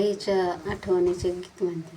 आईच्या आठवणीचे गीत म्हणते.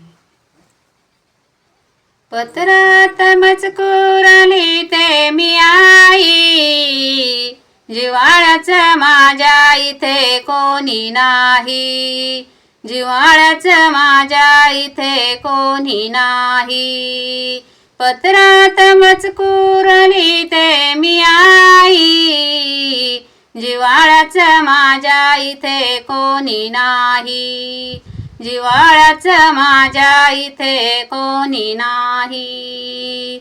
पत्रात मजकूर लिहिते मी आई. जिवाळ्याच माझ्या इथे कोणी नाही. जिवाळ्याच माझ्या इथे कोणी नाही. पत्रात मजकूर लिहिते मी आई. जिवाळ्याच माझ्या इथे कोणी नाही. जिवाळ्याच माझ्या इथे कोणी नाही.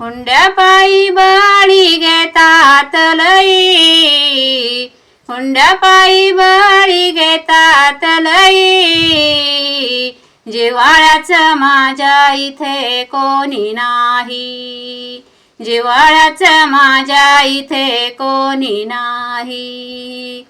हुंड्या पायी बळी घेतात लई. हुंड्या पायी बळी घेतात लई. जिवाळ्याच माझ्या इथे कोणी नाही. जिवाळ्याच माझ्या इथे कोणी नाही.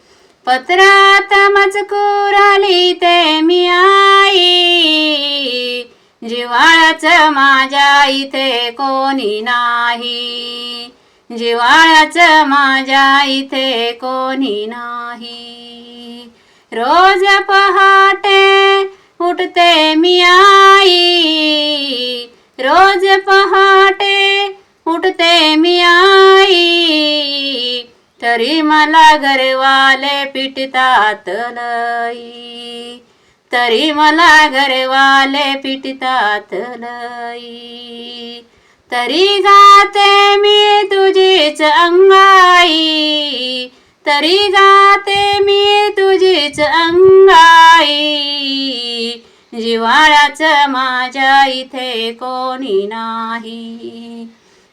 पत्रात मजकूर आली ते मी आई. जिवाळ्याच माझ्या इथे कोणी नाही. जिवाळ्याच माझ्या इथे कोणी नाही. रोज पहाटे उठते मी आई. रोज पहाटे उठते मी आई तरी मला घरवाले पिटतात लई तरी मला घरवाले पिटतात लई तरी गाते मी तुझीच अंगाई तरी गाते मी तुझीच अंगाई. जिवाळ्याच माझ्या इथे कोणी नाही.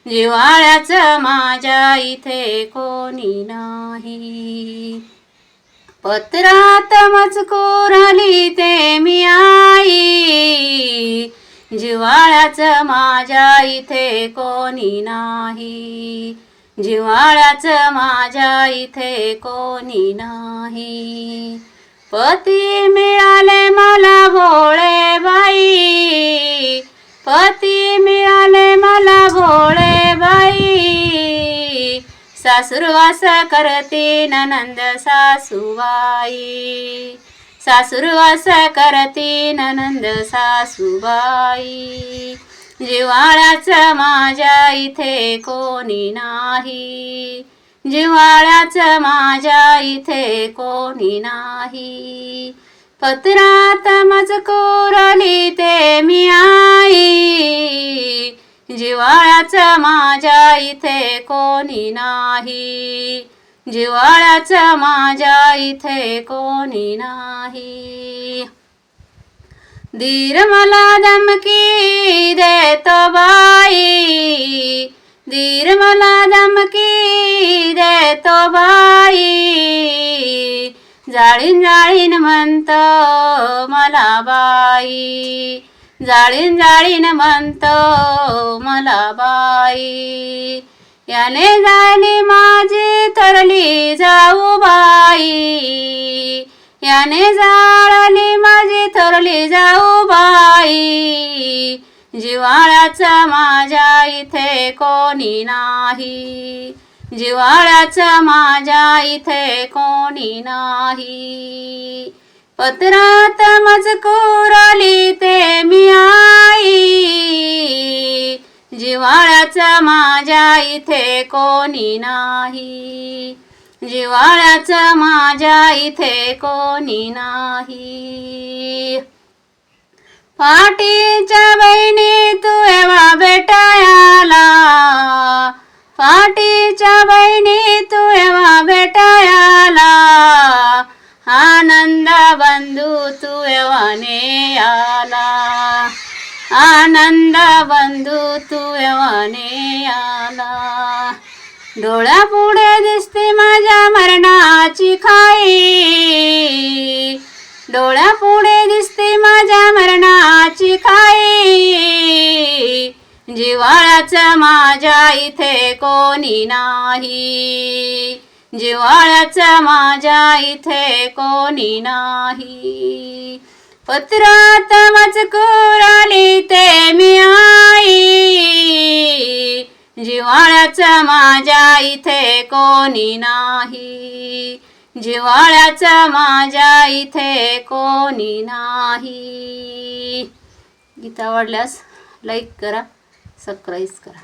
जिवाळ्याच माझ्या इथे कोणी नाही. पत्रात मजकूर ते मी आई. जिवाळ्याच माझ्या इथे कोणी नाही. जिवाळ्याच माझ्या इथे कोणी नाही. पती मी सासुरवास करते ननंद सासूबाई. सासुरवास करते ननंद सासूबाई. जिवाळ्याच माझ्या इथे कोणी नाही. जिवाळ्याच माझ्या इथे कोणी नाही. पत्रात मजकूर लिहिते मी आई. जिवाळ्याच माझ्या इथे कोणी नाही. जिवाळ्याच माझ्या इथे कोणी नाही. धीर मला धमकी देतो बाई. धीर मला धमकी देतो बाई. जाळीन जाळीन म्हणतो मला बाई. जाळीन जाळीन म्हणतो मला बाई याने झाली माझी तरली जाऊ बाई याने जाळली माझी तरली जाऊ बाई जिवाळ्याचा माझ्या इथे कोणी नाही जिवाळ्याचा माझ्या इथे कोणी नाही पत्रात मजकूर लिहिते मी आई. जिवाळ्याच माझ्या इथे कोणी नाही. जिवाळ्याच माझ्या इथे कोणी नाही. पाटीच्या बहिणी तू एव्हा भेटायाला. पाटीच्या बहिणी तू एव्हा आनंद बंधू तू आला. डोळ्यापुढे दिसते माझ्या मरणाची खाई. डोळ्यापुढे दिसते माझ्या मरणाची खाई. जिवाळाच माझ्या इथे कोणी नाही. जिवाळ्याच माझ्या इथे कोणी नाही. पत्रात मजकूर आली ते कोणी नाही. जिवाळ्याचं माझ्या इथे कोणी नाही. गीता आवडल्यास लाईक करा सबस्क्राईब करा.